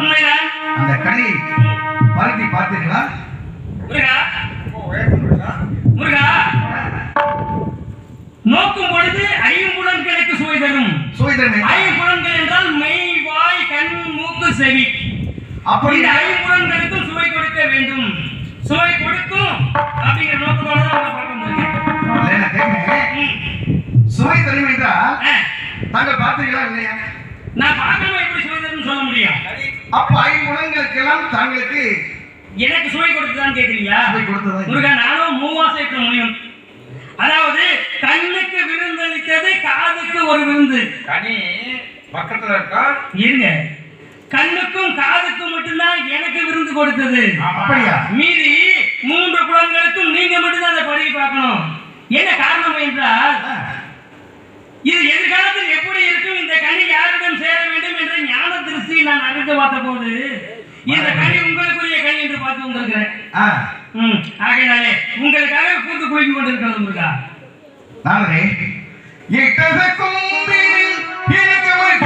உண்மைதான். அந்த கனியை பருத்தி பார்த்தீர்களா? முருகா. முருகா. நோக்கும் பொழுது ஐம்புலன்களுக்கு சுவை தரும். சுவைதமே ஐம்புலன்கள் என்றால்? மெய் வாய் கண் மூக்கு செவி. அப்படி இந்த ஐம்புலன்களுக்கும் சுவை கொடுக்க வேண்டும். சுவை கொடுக்கும் அப்படிங்கிற நோக்கத்தோட தான். சுவை தரும் என்றால் தாங்கள் பார்த்தீர்களா இல்லையா? நான் பார்க்காம எப்படி சுவை தரும்னு சொல்ல முடியும். அப்ப ஐம்புலன்களுக்கெல்லாம் தாங்களுக்கு எனக்கு சுவை கொடுத்துதான் கேக்குறீங்களா? சுவை கொடுத்ததா? முருகா நானும் மூவாசைக்க முடியும். அதாவது கண்ணுக்கு விருந்தளித்தது காதுக்கு ஒரு விருந்து. கனி பக்கத்துல இருக்கா? இருங்க. கண்ணுக்கும் காதுக்கும் மட்டும்தான் எனக்கு விருந்து கொடுத்தது. அப்படியா? மீதி மூன்று புலன்களுக்கும் நீங்க மட்டும்தான் அதை பழகி பார்க்கணும். என்ன காரணம் என்றால் இது எதிர்காலத்தில் எப்படி இருக்கும்? இந்த கனி யாரிடம் சேர வேண்டும் என்ற ஞான திருஷ்டியில் நான் அறிந்து பார்த்த போது இந்த கனி உங்களுக்குரிய கனி என்று பார்த்து வந்திருக்கிறேன். ஆகையினாலே உங்களுக்காக கூத்து குலுக்கி கொண்டிருக்கிறது முருகா. நாளே எட்டத கும்பினில் இருக்கவர்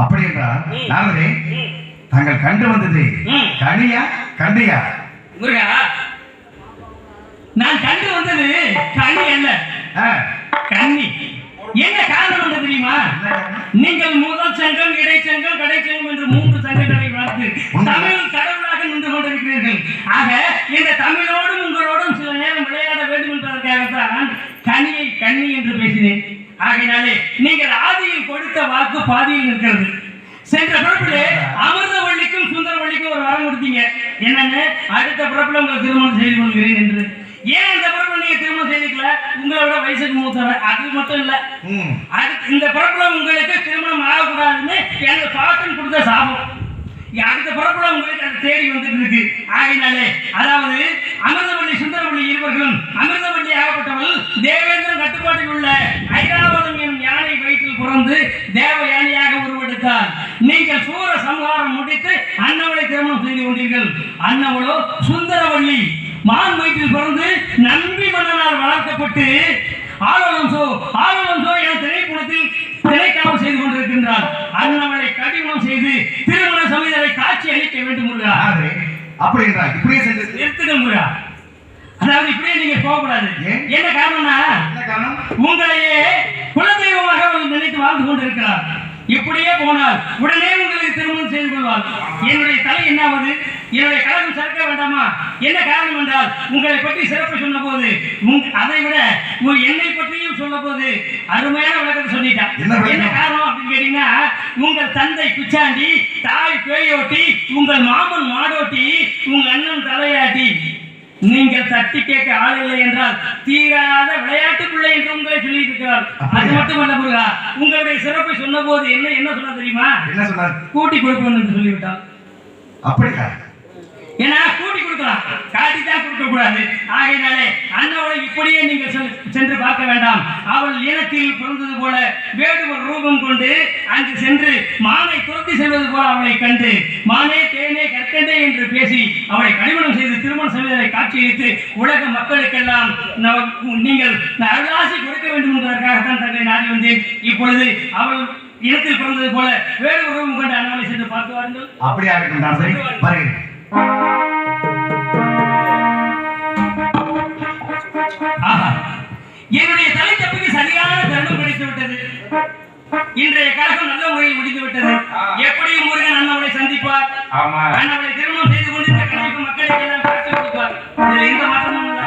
அப்படி என்றால் நாரதரே தாங்கள் கண்டு வந்தது. கனியா கண்டியா முருகா நான் கண்டு வந்தது கனி அல்ல. கன்னி. என்ன காரணம் என்று தெரியுமா? நீங்கள் முதல் சங்கம் இடைச்சங்கம் கடைச்சங்கம் என்று மூன்று சங்கங்களை வளர்த்து தமிழ் கடவுளாக நின்று கொண்டிருக்கிறீர்கள். ஆக இந்த தமிழோடும் உங்களோடும் சில நேரம் விளையாட வேண்டும் என்பதற்காகத்தான் கனியை கன்னி என்று பேசினேன். ஆகையினாலே நீங்கள் ஆதியில் கொடுத்த வாக்கு பாதியில் இருக்கிறது. சென்ற பிறப்பிலே அமிர்தவள்ளிக்கும் சுந்தரவள்ளிக்கும் ஒரு வரம் கொடுத்தீங்க. என்னன்னு? அடுத்த பிறப்பில் உங்களை திருமணம் செய்து கொள்கிறேன் என்று. ஏன் அந்த பிறப்பில் நீங்க திருமணம் செய்துக்கல? உங்களோட வயசுக்கு மூத்தவன் அது மட்டும் இல்ல. அடுத்த இந்த பிறப்புல உங்களுக்கு திருமணம் ஆகக்கூடாதுன்னு எனக்கு பாட்டன் கொடுத்த சாபம். அடுத்த பிறப்புல உங்களுக்கு அது தேடி வந்துட்டு இருக்கு ஆகையினாலே அதாவது அமிர்தவள்ளி சுந்தரவள்ளி இருவர்களும் அமிர்தவள்ளி ஆகப்பட்டவள் தேவேந்திரன் கட்டுப்பாட்டில் உள்ள ஐராவதம் எனும் யானை வயிற்றில் பிறந்து தேவ யானையாக உருவெடுத்தார். நீங்கள் சூர சம்ஹாரம் முடித்து அன்னவளை திருமணம் செய்து கொண்டீர்கள். அன்னவளோ சுந்தரவள்ளி மான் வயிற்றில் பிறந்து நம்பி மன்னனால் வளர்க்கப்பட்டு ஆலோலம் சோ ஆலோலம் சோ என திரைப்படத்தில் திரைக்காவல் செய்து கொண்டிருக்கின்றார். அன்னவளை கடிமணம் செய்து திருமண சமயத்தை காட்சி அளிக்க வேண்டும் முருகா. அப்படி என்றால் இப்படியே சென்று நிறுத்துங்க முருகா. அதாவது இப்படியே நீங்க போகக்கூடாது? என்ன காரணம்னா உங்களையே குலதெய்வமாக நினைத்து வாழ்ந்து கொண்டிருக்கிறார். இப்படியே போனால் உடனே உங்களுக்கு திருமணம் செய்து கொள்வார். என்னுடைய தலை என்னாவது? என்னுடைய கழகம் சறுக்க வேண்டாமா? என்ன காரணம் என்றால் உங்களை பற்றி சிறப்பு சொன்ன போது அதை விட என்னை பற்றியும் சொல்ல அருமையான விளக்கத்தை சொல்லிட்டான் என்ன காரணம் அப்படின்னு கேட்டீங்கன்னா உங்கள் தந்தை பிச்சாண்டி தாய் பேயோட்டி உங்கள் மாமன் மாடோட்டி உங்க அண்ணன் தலையாட்டி. நீங்கள் தட்டி கேட்க ஆள் இல்லை என்றால் தீராத விளையாட்டுக்குள்ளே என்று உங்களை சொல்லி இருக்கிறார். அது மட்டுமல்ல முருகா உங்களுடைய சிறப்பை சொன்ன போது என்ன என்ன சொல்ல தெரியுமா? என்ன சொன்னார்? கூட்டி கொடுப்போம் என்று சொல்லிவிட்டார். அப்படியா? ஏன்னா இருக்கக்கூடாது. ஆகையினாலே அண்ணாவை இப்படியே நீங்கள் சென்று பார்க்க வேண்டாம். அவள் ஈனத்தில் பிறந்தது போல வேறு ரூபம் கொண்டு அங்கு சென்று மானை துரத்தி செல்வது போல அவளை கண்டு மானே தேனே கற்கண்டே என்று பேசி அவளை கடிமணம் செய்து திருமணம் செய்வதை காட்சியளித்து உலக மக்களுக்கெல்லாம் நீங்கள் அருளாசி கொடுக்க வேண்டும் என்பதற்காகத்தான் தங்களை நாடி வந்தேன். இப்பொழுது அவள் இனத்தில் பிறந்தது போல வேறு ரூபம் கொண்டு அனாலை சென்று பார்த்து வாருங்கள். அப்படியாக என்னுடைய தலை சரியான தருணம் கிடைத்து விட்டது இன்றைய கழகம் நல்ல முறையில் முடிந்து விட்டது எப்படியும் முருகன் அண்ணவனை சந்திப்பார். அண்ணவனை திருமணம் செய்து கொண்டு கணவன் மக்களுக்கு எல்லாம் காட்சி கொடுப்பார். இதுல எந்த மாற்றமும் இல்லை.